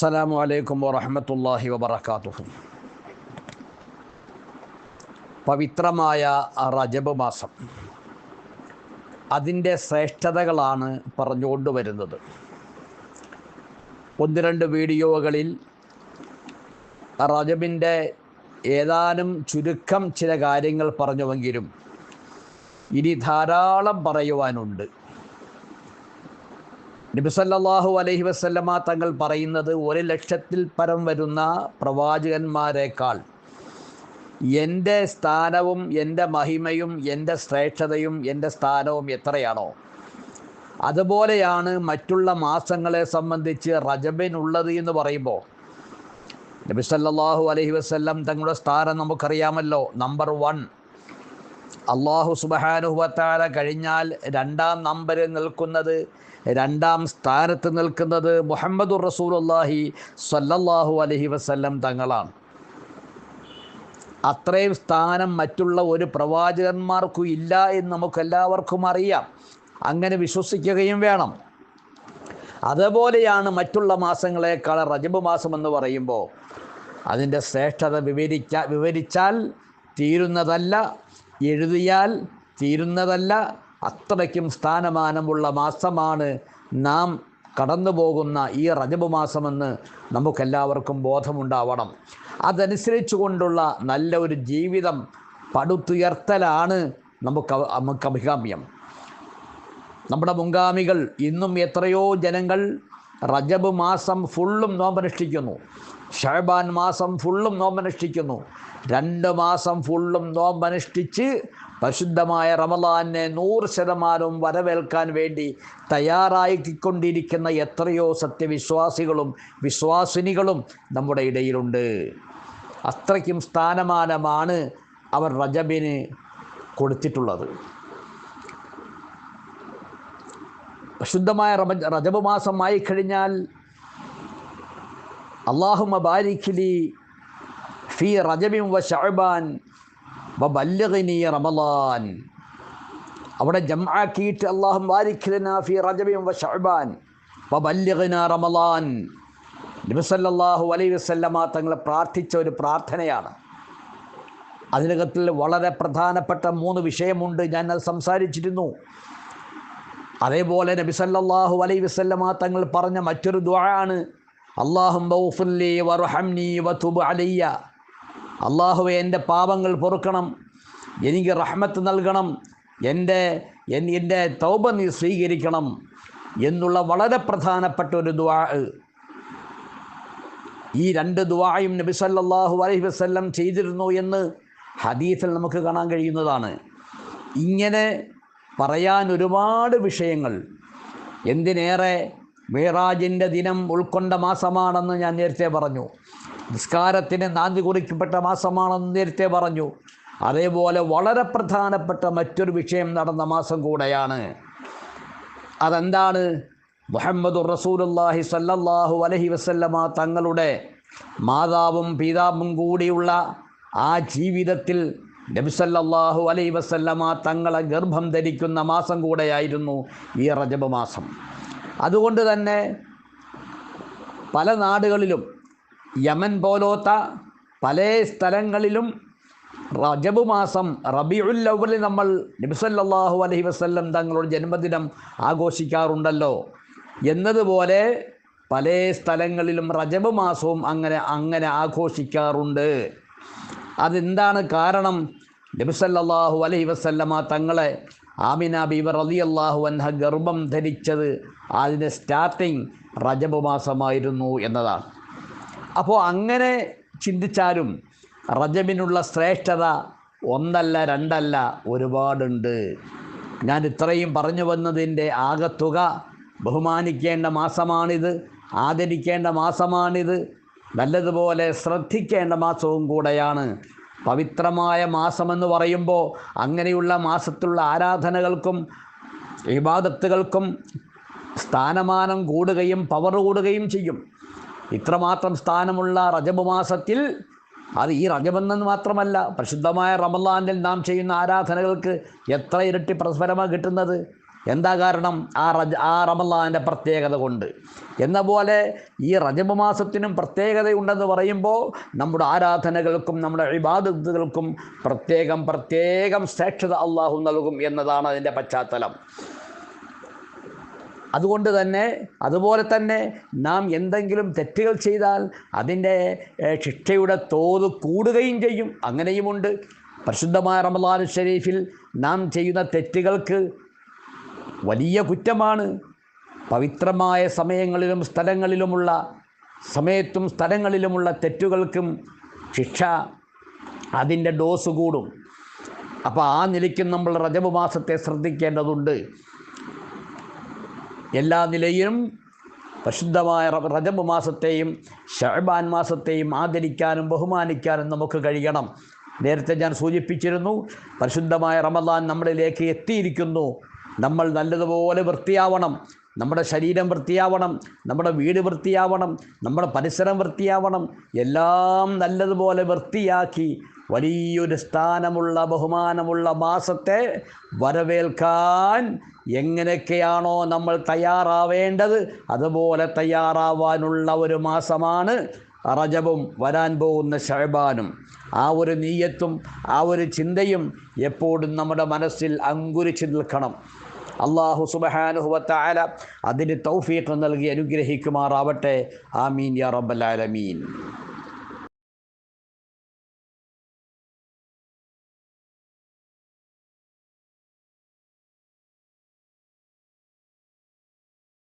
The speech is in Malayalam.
അസ്സലാമു അലൈക്കും വറഹമത്തല്ലാഹി വബർക്കാത്തുഹു പവിത്രമായ റജബ് മാസം അതിന്റെ ശ്രേഷ്ഠതകളാണ് പറഞ്ഞുകൊണ്ട് വരുന്നത്. ഒന്ന് രണ്ട് വീഡിയോകളിൽ റജബിന്റെ ഏതാനും ചുരുക്കം ചില കാര്യങ്ങൾ പറഞ്ഞുവെങ്കിലും ഇനി ധാരാളം പറയുവാനുണ്ട്. നബിസല്ലാഹു അലഹി വസ്ല്ലമ്മ തങ്ങൾ പറയുന്നത് ഒരു ലക്ഷത്തിൽ പരം വരുന്ന പ്രവാചകന്മാരെക്കാൾ എന്റെ സ്ഥാനവും എന്റെ മഹിമയും എന്റെ ശ്രേഷ്ഠതയും എന്റെ സ്ഥാനവും എത്രയാണോ? അതുപോലെയാണ് മറ്റുള്ള മാസങ്ങളെ സംബന്ധിച്ച് റജബിനുള്ളത് എന്ന് പറയുമ്പോൾ നബി അലഹി വസല്ലം തങ്ങളുടെ സ്ഥാനം നമുക്കറിയാമല്ലോ. നമ്പർ വൺ അള്ളാഹു സുബഹാനുഹത്താല കഴിഞ്ഞാൽ രണ്ടാം നമ്പറിൽ നിൽക്കുന്നത് രണ്ടാം സ്ഥാനത്ത് നിൽക്കുന്നത് മുഹമ്മദുർ റസൂലുള്ളാഹി സല്ലല്ലാഹു അലഹി വസ്ല്ലം തങ്ങളാണ്. അത്രയും സ്ഥാനം മറ്റുള്ള ഒരു പ്രവാചകന്മാർക്കും ഇല്ല എന്ന് നമുക്കെല്ലാവർക്കും അറിയാം. അങ്ങനെ വിശ്വസിക്കുകയും വേണം. അതുപോലെയാണ് മറ്റുള്ള മാസങ്ങളെക്കാൾ റജബ് മാസം എന്ന് പറയുമ്പോൾ അതിന്റെ ശ്രേഷ്ഠത വിവരിച്ച വിവരിച്ചാൽ തീരുന്നതല്ല. എഴുതിയാൽ തീരുന്നതല്ല അത്രയ്ക്കും സ്ഥാനമാനമുള്ള മാസമാണ് നാം കടന്നു പോകുന്ന ഈ റജബ് മാസമെന്ന് നമുക്കെല്ലാവർക്കും ബോധമുണ്ടാവണം. അതനുസരിച്ചു കൊണ്ടുള്ള നല്ല ഒരു ജീവിതം പടുത്തുയർത്തലാണ് നമുക്ക് നമുക്ക് അഭികാമ്യം. നമ്മുടെ മുൻഗാമികൾ ഇന്നും എത്രയോ ജനങ്ങൾ റജബ് മാസം ഫുള്ളും നോമ്പനുഷ്ഠിക്കുന്നു. ഷഹബാൻ മാസം ഫുള്ളും നോമ്പനുഷ്ഠിക്കുന്നു. രണ്ട് മാസം ഫുള്ളും നോമ്പനുഷ്ഠിച്ച് പരിശുദ്ധമായ റമലാനെ നൂറ് ശതമാനവും വരവേൽക്കാൻ വേണ്ടി തയ്യാറായിക്കൊണ്ടിരിക്കുന്ന എത്രയോ സത്യവിശ്വാസികളും വിശ്വാസിനികളും നമ്മുടെ ഇടയിലുണ്ട്. അത്രയ്ക്കും സ്ഥാനമാനമാണ് അവർ റജബിന് കൊടുത്തിട്ടുള്ളത്. ശുദ്ധമായ റജബ് മാസമായി കഴിഞ്ഞാൽ അള്ളാഹുമ ബാരിഖിലി ഫി റജബിം വ ഷഅബാൻ വ ബല്ലഗിനി റമലാൻ അവിടെ ജംആക്കിയിട്ട് അള്ളാഹു ബാരിഖിലന ഫി റജബിം വ ഷഅബാൻ വ ബല്ലഗിന റമലാൻ നബിസല്ലാഹു അലൈഹി വസല്ലമ തങ്ങൾ പ്രാർത്ഥിച്ച ഒരു പ്രാർത്ഥനയാണ്. അതിനകത്തിൽ വളരെ പ്രധാനപ്പെട്ട മൂന്ന് വിഷയമുണ്ട്. ഞാൻ അത് സംസാരിച്ചിരുന്നു. അതേപോലെ നബിസല്ലാഹു അലൈഹി വസല്ലമ തങ്ങൾ പറഞ്ഞ മറ്റൊരു ദുആണ് അലയ്യ. അള്ളാഹുവെ എന്റെ പാപങ്ങൾ പൊറുക്കണം. എനിക്ക് റഹ്മത്ത് നൽകണം. എന്റെ എന്റെ തൗബ നീ സ്വീകരിക്കണം എന്നുള്ള വളരെ പ്രധാനപ്പെട്ട ഒരു ദുആ. ഈ രണ്ട് ദുആയും നബി സല്ലല്ലാഹു അലൈഹി വസല്ലം ചെയ്തിരുന്നു എന്ന് ഹദീസിൽ നമുക്ക് കാണാൻ കഴിയുന്നതാണ്. ഇങ്ങനെ പറയാൻ ഒരുപാട് വിഷയങ്ങൾ. എന്തിനേറെ മേറാജിന്റെ ദിനം ഉൾക്കൊണ്ട മാസമാണെന്ന് ഞാൻ നേരത്തെ പറഞ്ഞു. നിസ്കാരത്തിന് നാന്തി കുറിക്കപ്പെട്ട മാസമാണെന്ന് നേരത്തെ പറഞ്ഞു. അതേപോലെ വളരെ പ്രധാനപ്പെട്ട മറ്റൊരു വിഷയം നടന്ന മാസം കൂടെയാണ്. അതെന്താണ്? മുഹമ്മദ് റസൂലുല്ലാഹി സല്ലല്ലാഹു അലഹി വസല്ലമ തങ്ങളുടെ മാതാവും പിതാവും കൂടിയുള്ള ആ ജീവിതത്തിൽ നബിസല്ലാഹു അലൈ വസല്ലമ തങ്ങളെ ഗർഭം ധരിക്കുന്ന മാസം കൂടെയായിരുന്നു ഈ റജബ് മാസം. അതുകൊണ്ട് തന്നെ പല നാടുകളിലും യമൻ പോലോത്ത പല സ്ഥലങ്ങളിലും റജബ് മാസം റബിയുൽ അവലിൽ നമ്മൾ നബിസല്ലാഹു അലഹി വസ്ല്ലം തങ്ങളുടെ ജന്മദിനം ആഘോഷിക്കാറുണ്ടല്ലോ. എന്നതുപോലെ പല സ്ഥലങ്ങളിലും റജബ് മാസവും അങ്ങനെ അങ്ങനെ ആഘോഷിക്കാറുണ്ട്. അതെന്താണ് കാരണം? നബിസല്ലാഹു അലൈ വസല്ലമ തങ്ങളെ ആമിന ബീബർ അലി അള്ളാഹു അൻഹ ഗർഭം ധരിച്ചത് അതിന്റെ സ്റ്റാർട്ടിങ് റജബ് മാസമായിരുന്നു എന്നതാണ്. അപ്പോൾ അങ്ങനെ ചിന്തിച്ചാലും റജബിനുള്ള ശ്രേഷ്ഠത ഒന്നല്ല രണ്ടല്ല ഒരുപാടുണ്ട്. ഞാൻ ഇത്രയും പറഞ്ഞു വന്നതിന്റെ ആകത്തുക ബഹുമാനിക്കേണ്ട മാസമാണിത് ആദരിക്കേണ്ട മാസമാണിത് നല്ലതുപോലെ ശ്രദ്ധിക്കേണ്ട മാസവും കൂടെയാണ് പവിത്രമായ മാസമെന്ന് പറയുമ്പോൾ അങ്ങനെയുള്ള മാസത്തിലുള്ള ആരാധനകൾക്കും ഇബാദത്തുകൾക്കും സ്ഥാനമാനം കൂടുകയും പവർ കൂടുകയും ചെയ്യും. ഇത്രമാത്രം സ്ഥാനമുള്ള റജബ് മാസത്തിൽ അത് ഈ റജബെന്നു മാത്രമല്ല പ്രസിദ്ധമായ റമലാനിൽ നാം ചെയ്യുന്ന ആരാധനകൾക്ക് എത്ര ഇരട്ടി പ്രസ്ഫലമാണ് കിട്ടുന്നത്? എന്താ കാരണം? ആ റജ ആ റമലാന്റെ പ്രത്യേകത കൊണ്ട്. എന്ന പോലെ ഈ റജബ് മാസത്തിനും പ്രത്യേകതയുണ്ടെന്ന് പറയുമ്പോൾ നമ്മുടെ ആരാധനകൾക്കും നമ്മുടെ ഇബാദത്തുകൾക്കും പ്രത്യേകം പ്രത്യേകം ശ്രേഷ്ഠത അള്ളാഹു നൽകും എന്നതാണ് അതിന്റെ പശ്ചാത്തലം. അതുകൊണ്ട് തന്നെ അതുപോലെ തന്നെ നാം എന്തെങ്കിലും തെറ്റുകൾ ചെയ്താൽ അതിന്റെ ശിക്ഷയുടെ തോത് കൂടുകയും ചെയ്യും. അങ്ങനെയുമുണ്ട്. പരിശുദ്ധമായ റമദാൻ ഷരീഫിൽ നാം ചെയ്യുന്ന തെറ്റുകൾക്ക് വലിയ കുറ്റമാണ്. പവിത്രമായ സമയങ്ങളിലും സ്ഥലങ്ങളിലുമുള്ള സമയത്തും സ്ഥലങ്ങളിലുമുള്ള തെറ്റുകൾക്കും ശിക്ഷ അതിന്റെ ഡോസ് കൂടും. അപ്പോൾ ആ നിലയ്ക്കും നമ്മൾ റജബ് മാസത്തെ ശ്രദ്ധിക്കേണ്ടതുണ്ട്. എല്ലാ നിലയിലും പരിശുദ്ധമായ റജബ് മാസത്തെയും ഷഹബാൻ മാസത്തെയും ആദരിക്കാനും ബഹുമാനിക്കാനും നമുക്ക് കഴിയണം. നേരത്തെ ഞാൻ സൂചിപ്പിച്ചിരുന്നു പരിശുദ്ധമായ റമദാൻ നമ്മളിലേക്ക് എത്തിയിരിക്കുന്നു. നമ്മൾ നല്ലതുപോലെ വൃത്തിയാവണം. നമ്മുടെ ശരീരം വൃത്തിയാവണം. നമ്മുടെ വീട് വൃത്തിയാവണം. നമ്മുടെ പരിസരം വൃത്തിയാവണം. എല്ലാം നല്ലതുപോലെ വൃത്തിയാക്കി വലിയൊരു സ്ഥാനമുള്ള ബഹുമാനമുള്ള മാസത്തെ വരവേൽക്കാൻ എങ്ങനെയൊക്കെയാണോ നമ്മൾ തയ്യാറാവേണ്ടത് അതുപോലെ തയ്യാറാവാനുള്ള ഒരു മാസമാണ് റജബും വരാൻ പോകുന്ന ഷഹബാനും. ആ ഒരു നീയത്തും ആ ഒരു ചിന്തയും എപ്പോഴും നമ്മുടെ മനസ്സിൽ അങ്കുരിച്ച് നിൽക്കണം. അള്ളാഹു സുബഹാനുഹുവത്തായ അതിന് തൗഫീഖ് നൽകി അനുഗ്രഹിക്കുമാറാവട്ടെ. ആമീൻ യാ റബ്ബൽ ആലമീൻ.